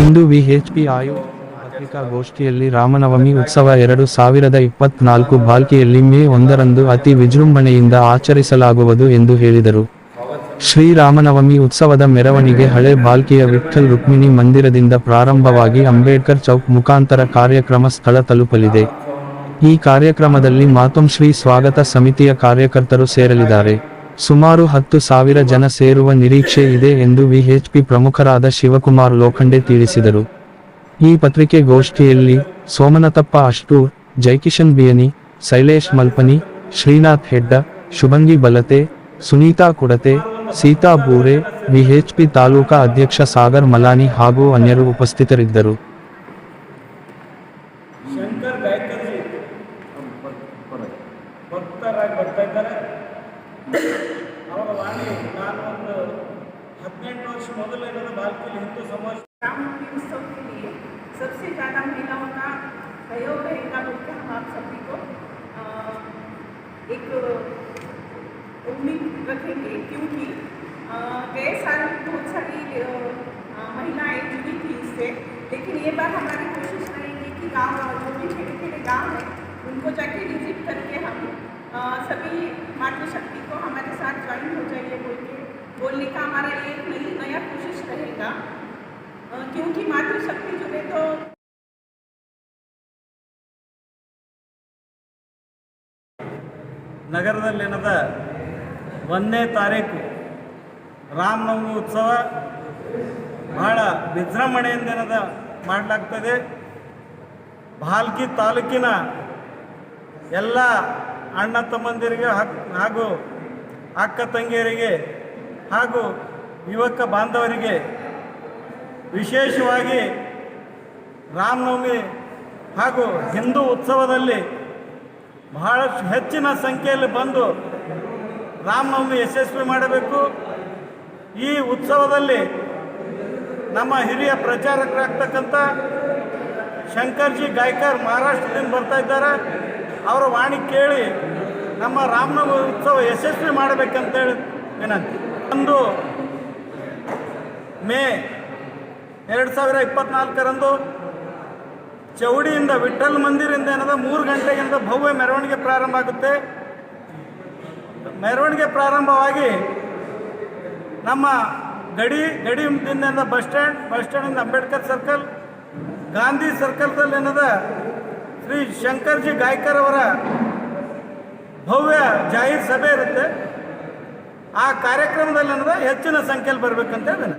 ಇಂದು VHP ಆಯೋಜಿತ ಪತ್ರಿಕಾಗೋಷ್ಠಿಯಲ್ಲಿ ರಾಮನವಮಿ ಉತ್ಸವ ಎರಡು ಸಾವಿರದ ಇಪ್ಪತ್ನಾಲ್ಕು ಬಾಲ್ಕಿಯಲ್ಲಿ ಮೇ ಒಂದರಂದು ಅತಿ ವಿಜೃಂಭಣೆಯಿಂದ ಆಚರಿಸಲಾಗುವುದು ಎಂದು ಹೇಳಿದರು. ಶ್ರೀರಾಮನವಮಿ ಉತ್ಸವದ ಮೆರವಣಿಗೆ ಹಳೆ ಬಾಲ್ಕಿಯ ವಿಠಲ್ ರುಕ್ಮಿಣಿ ಮಂದಿರದಿಂದ ಪ್ರಾರಂಭವಾಗಿ ಅಂಬೇಡ್ಕರ್ ಚೌಕ್ ಮುಖಾಂತರ ಕಾರ್ಯಕ್ರಮ ಸ್ಥಳ ತಲುಪಲಿದೆ. ಈ ಕಾರ್ಯಕ್ರಮದಲ್ಲಿ ಮಾತೊಂಶ್ರೀ ಸ್ವಾಗತ ಸಮಿತಿಯ ಕಾರ್ಯಕರ್ತರು ಸೇರಲಿದ್ದಾರೆ. ಸುಮಾರು ಹತ್ತು ಸಾವಿರ ಜನ ಸೇರುವ ನಿರೀಕ್ಷೆ ಇದೆ ಎಂದು ವಿಎಚ್ಪಿ ಪ್ರಮುಖರಾದ ಶಿವಕುಮಾರ್ ಲೋಖಂಡೆ ತಿಳಿಸಿದರು. ಈ ಪತ್ರಿಕೆಗೋಷ್ಠಿಯಲ್ಲಿ ಸೋಮನತಪ್ಪ ಅಷ್ಟೂರ್, ಜೈಕಿಶನ್ ಬಿಯನಿ, ಶೈಲೇಶ್ ಮಲ್ಪನಿ, ಶ್ರೀನಾಥ್ ಹೆಡ್ಡ, ಶುಭಂಗಿ ಬಲತೆ, ಸುನೀತಾ ಕುಡತೆ, ಸೀತಾ ಬೂರೆ, ವಿಎಚ್ಪಿ ತಾಲೂಕಾ ಅಧ್ಯಕ್ಷ ಸಾಗರ್ ಮಲಾನಿ ಹಾಗೂ ಅನ್ಯರು ಉಪಸ್ಥಿತರಿದ್ದರು. ಭಕ್ತರಾಗಿ ಬರ್ತಾ ಇದ್ದಾರೆ. ಅವರ ವಾಣಿ ನಾನು ಒಂದು ಹದಿನೆಂಟು ವರ್ಷ ಮೊದಲು ಏನದು ಬಾಲ್ಕಿಲಿ ಹಿಂದೂ ಸಮಾಜ रामनवमी उत्सव के लिए सबसे ज़्यादा महिलाओं का सहयोग रहेगा बोल के हम आप सभी को अ, एक उम्मीद रखेंगे क्योंकि अ, गए साल बहुत सारी अ, अ, महिलाएं जुड़ी थी इससे लेकिन ये बार हमारी कोशिश रहेगी कि गाँव जो भी छोटे छोटे गाँव हैं उनको जाके विजिट करके हम अ, सभी मातृशक्ति को हमारे साथ ज्वाइन हो जाइए बोल के बोलने का हमारा एक नई नया कोशिश रहेगा अ, क्योंकि मातृशक्ति जो है तो ನಗರದಲ್ಲೇನದ ಒಂದನೇ ತಾರೀಕು ರಾಮನವಮಿ ಉತ್ಸವ ಬಹಳ ವಿಜೃಂಭಣೆಯಿಂದ ಏನದ ಮಾಡಲಾಗ್ತದೆ ಭಾಲ್ಕಿ ತಾಲೂಕಿನ ಎಲ್ಲ ಅಣ್ಣ ತಮ್ಮಂದಿರಿಗೆ ಹಾಗೂ ಅಕ್ಕ ತಂಗಿಯರಿಗೆ ಹಾಗೂ ಯುವಕ ಬಾಂಧವರಿಗೆ ವಿಶೇಷವಾಗಿ ರಾಮನವಮಿ ಹಾಗೂ ಹಿಂದೂ ಉತ್ಸವದಲ್ಲಿ ಬಹಳಷ್ಟು ಹೆಚ್ಚಿನ ಸಂಖ್ಯೆಯಲ್ಲಿ ಬಂದು ರಾಮನವಮಿ ಯಶಸ್ವಿ ಮಾಡಬೇಕು. ಈ ಉತ್ಸವದಲ್ಲಿ ನಮ್ಮ ಹಿರಿಯ ಪ್ರಚಾರಕರಾಗ್ತಕ್ಕಂಥ ಶಂಕರ್ಜಿ, ಗಾಯ್ಕರ್ ಮಹಾರಾಷ್ಟ್ರದಿಂದ ಬರ್ತಾ ಇದ್ದಾರೆ. ಅವರ ವಾಣಿ ಕೇಳಿ ನಮ್ಮ ರಾಮನವಮಿ ಉತ್ಸವ ಯಶಸ್ವಿ ಮಾಡಬೇಕಂತೇಳಿ ವಿನಂತಿ. ಒಂದು ಮೇ ಎರಡು ಸಾವಿರ ಇಪ್ಪತ್ನಾಲ್ಕರಂದು ಚೌಡಿಯಿಂದ ವಿಠಲ್ ಮಂದಿರಿಂದ ಏನದ ಮೂರು ಗಂಟೆಗಿಂದ ಭವ್ಯ ಮೆರವಣಿಗೆ ಪ್ರಾರಂಭ ಆಗುತ್ತೆ. ಮೆರವಣಿಗೆ ಪ್ರಾರಂಭವಾಗಿ ನಮ್ಮ ಗಡಿ ಗಡಿದಿಂದ ಬಸ್ ಸ್ಟ್ಯಾಂಡ್, ಬಸ್ ಸ್ಟ್ಯಾಂಡಿಂದ ಅಂಬೇಡ್ಕರ್ ಸರ್ಕಲ್, ಗಾಂಧಿ ಸರ್ಕಲ್ದಲ್ಲಿ ಏನದ ಶ್ರೀ ಶಂಕರ್ಜಿ ಗಾಯ್ಕರ್ ಅವರ ಭವ್ಯ ಜಾಹೀರ್ ಸಭೆ ಇರುತ್ತೆ. ಆ ಕಾರ್ಯಕ್ರಮದಲ್ಲಿ ಅನ್ನೋದು ಹೆಚ್ಚಿನ ಸಂಖ್ಯೆಯಲ್ಲಿ ಬರ್ಬೇಕಂತ ವಿನಂತಿ